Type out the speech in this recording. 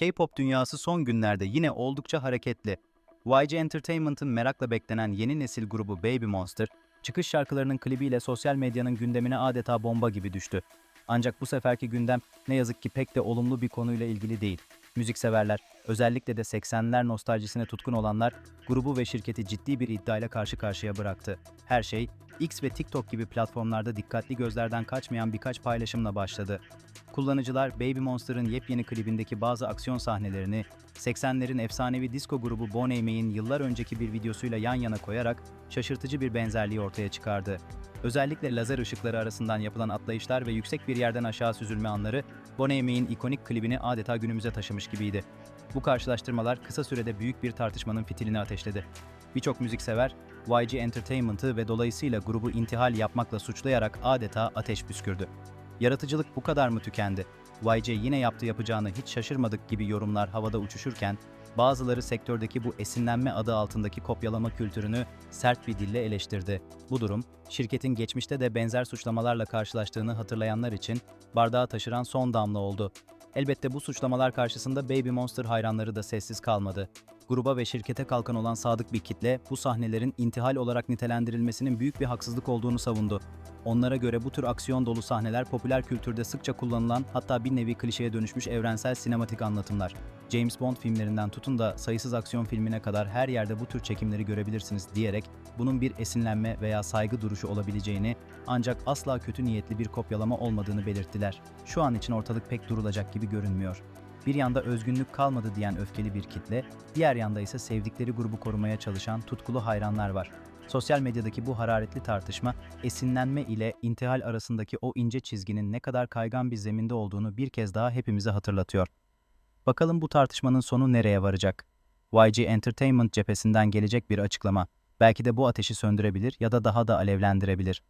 K-pop dünyası son günlerde yine oldukça hareketli. YG Entertainment'ın merakla beklenen yeni nesil grubu Baby Monster, çıkış şarkılarının klibiyle sosyal medyanın gündemine adeta bomba gibi düştü. Ancak bu seferki gündem ne yazık ki pek de olumlu bir konuyla ilgili değil. Müzikseverler, özellikle de 80'ler nostaljisine tutkun olanlar, grubu ve şirketi ciddi bir iddiayla karşı karşıya bıraktı. Her şey, X ve TikTok gibi platformlarda dikkatli gözlerden kaçmayan birkaç paylaşımla başladı. Kullanıcılar Baby Monster'ın yepyeni klibindeki bazı aksiyon sahnelerini 80'lerin efsanevi disco grubu Bon Aime'in yıllar önceki bir videosuyla yan yana koyarak şaşırtıcı bir benzerliği ortaya çıkardı. Özellikle lazer ışıkları arasından yapılan atlayışlar ve yüksek bir yerden aşağı süzülme anları Bon Aime'in ikonik klibini adeta günümüze taşımış gibiydi. Bu karşılaştırmalar kısa sürede büyük bir tartışmanın fitilini ateşledi. Birçok müziksever YG Entertainment'ı ve dolayısıyla grubu intihal yapmakla suçlayarak adeta ateş püskürdü. Yaratıcılık bu kadar mı tükendi? YG yine yaptı yapacağını hiç şaşırmadık gibi yorumlar havada uçuşurken, bazıları sektördeki bu esinlenme adı altındaki kopyalama kültürünü sert bir dille eleştirdi. Bu durum, şirketin geçmişte de benzer suçlamalarla karşılaştığını hatırlayanlar için bardağı taşıran son damla oldu. Elbette bu suçlamalar karşısında Baby Monster hayranları da sessiz kalmadı. Gruba ve şirkete kalkan olan sadık bir kitle bu sahnelerin intihal olarak nitelendirilmesinin büyük bir haksızlık olduğunu savundu. Onlara göre bu tür aksiyon dolu sahneler popüler kültürde sıkça kullanılan hatta bir nevi klişeye dönüşmüş evrensel sinematik anlatımlar. James Bond filmlerinden tutun da sayısız aksiyon filmine kadar her yerde bu tür çekimleri görebilirsiniz diyerek bunun bir esinlenme veya saygı duruşu olabileceğini ancak asla kötü niyetli bir kopyalama olmadığını belirttiler. Şu an için ortalık pek durulacak gibi görünmüyor. Bir yanda özgünlük kalmadı diyen öfkeli bir kitle, diğer yanda ise sevdikleri grubu korumaya çalışan tutkulu hayranlar var. Sosyal medyadaki bu hararetli tartışma, esinlenme ile intihal arasındaki o ince çizginin ne kadar kaygan bir zeminde olduğunu bir kez daha hepimize hatırlatıyor. Bakalım bu tartışmanın sonu nereye varacak? YG Entertainment cephesinden gelecek bir açıklama, belki de bu ateşi söndürebilir ya da daha da alevlendirebilir.